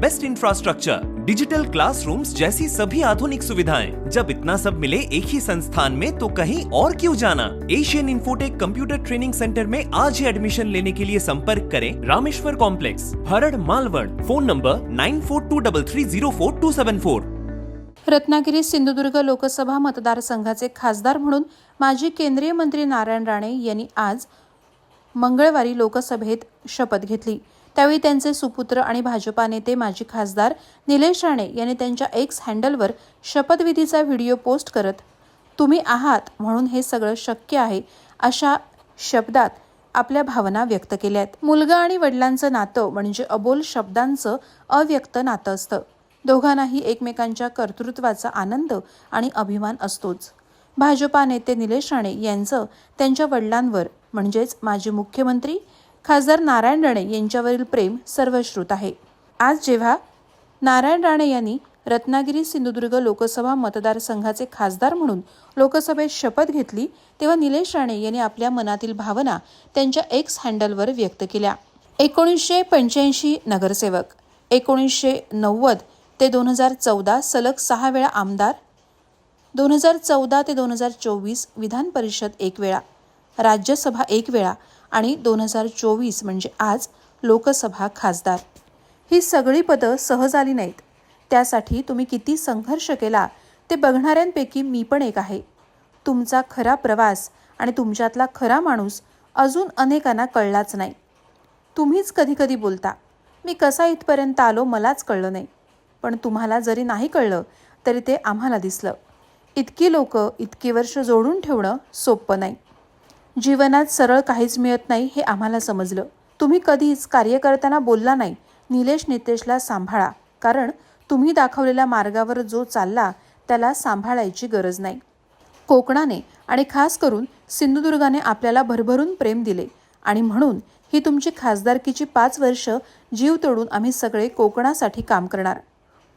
best infrastructure digital classrooms जैसी सभी आधुनिक सुविधाएं। जब इतना सब मिले एक ही संस्थान में तो कहीं और क्यों जाना? Asian Infotech computer training centre में आज ही एडमिशन लेने के लिए संपर्क करें Rameshwar complex Harad Malvad phone number nine four two double three zero four two seven four Ratnagiri Sindhudurg Lok Sabha मतदारसंघाचे खासदार म्हणून माजी केंद्रीय मंत्री नारायण राणे यांनी आज मंगळवारी लोकसभेत शपथ घेतली. त्यावेळी त्यांचे सुपुत्र आणि भाजपा नेते माजी खासदार निलेश राणे यांनी त्यांच्या एक्स हँडलवर शपथविधीचा व्हिडिओ पोस्ट करत तुम्ही आहात म्हणून हे सगळं शक्य आहे अशा शब्दात आपल्या भावना व्यक्त केल्या आहेत. मुलगा आणि वडिलांचं नातं म्हणजे अबोल शब्दांचं अव्यक्त नातं असतं. दोघांनाही एकमेकांच्या कर्तृत्वाचा आनंद आणि अभिमान असतोच. भाजपा नेते निलेश राणे यांचं त्यांच्या वडिलांवर म्हणजेच माजी मुख्यमंत्री खासदार नारायण राणे यांच्यावरील प्रेम सर्वश्रुत आहे. आज जेव्हा नारायण राणे यांनी रत्नागिरी सिंधुदुर्ग लोकसभा मतदारसंघाचे खासदार म्हणून लोकसभेत शपथ घेतली तेव्हा निलेश राणे यांनी आपल्या मनातील भावना त्यांच्या एक्स हँडलवर व्यक्त केल्या. एकोणीसशे पंच्याऐंशी नगरसेवक एकोणीसशे नव्वद ते दोन हजार चौदा सलग सहा वेळा आमदार दोन हजार चौदा ते दोन हजार चोवीस विधान परिषद एक वेळा राज्यसभा एक वेळा आणि दोन हजार चोवीस म्हणजे आज लोकसभा खासदार. ही सगळी पदं सहज आली नाहीत. त्यासाठी तुम्ही किती संघर्ष केला ते बघणाऱ्यांपैकी मी पण एक आहे. तुमचा खरा प्रवास आणि तुमच्यातला खरा माणूस अजून अनेकांना कळलाच नाही. तुम्हीच कधीकधी बोलता मी कसा इथपर्यंत आलो मलाच कळलं नाही. पण तुम्हाला जरी नाही कळलं तरी ते आम्हाला दिसलं. इतकी लोकं इतकी वर्ष जोडून ठेवणं सोपं नाही. जीवनात सरळ काहीच मिळत नाही हे आम्हाला समजलं. तुम्ही कधीच कार्य करताना बोलला नाही. निलेश नितेशला सांभाळा. कारण तुम्ही दाखवलेल्या मार्गावर जो चालला त्याला सांभाळायची गरज नाही. कोकणाने आणि खास करून सिंधुदुर्गाने आपल्याला भरभरून प्रेम दिले. आणि म्हणून ही तुमची खासदारकीची पाच वर्ष जीव तोडून आम्ही सगळे कोकणासाठी काम करणार.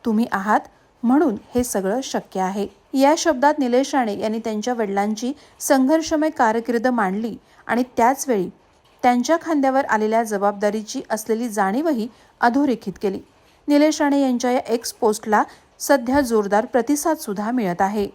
तुम्ही आहात म्हणून हे सगळं शक्य आहे. या शब्दात निलेश राणे यांनी त्यांच्या वडिलांची संघर्षमय कारकीर्द मांडली आणि त्याचवेळी त्यांच्या खांद्यावर आलेल्या जबाबदारीची असलेली जाणीवही अधोरेखित केली. निलेश राणे यांच्या या एक्स पोस्टला सध्या जोरदार प्रतिसादसुद्धा मिळत आहे.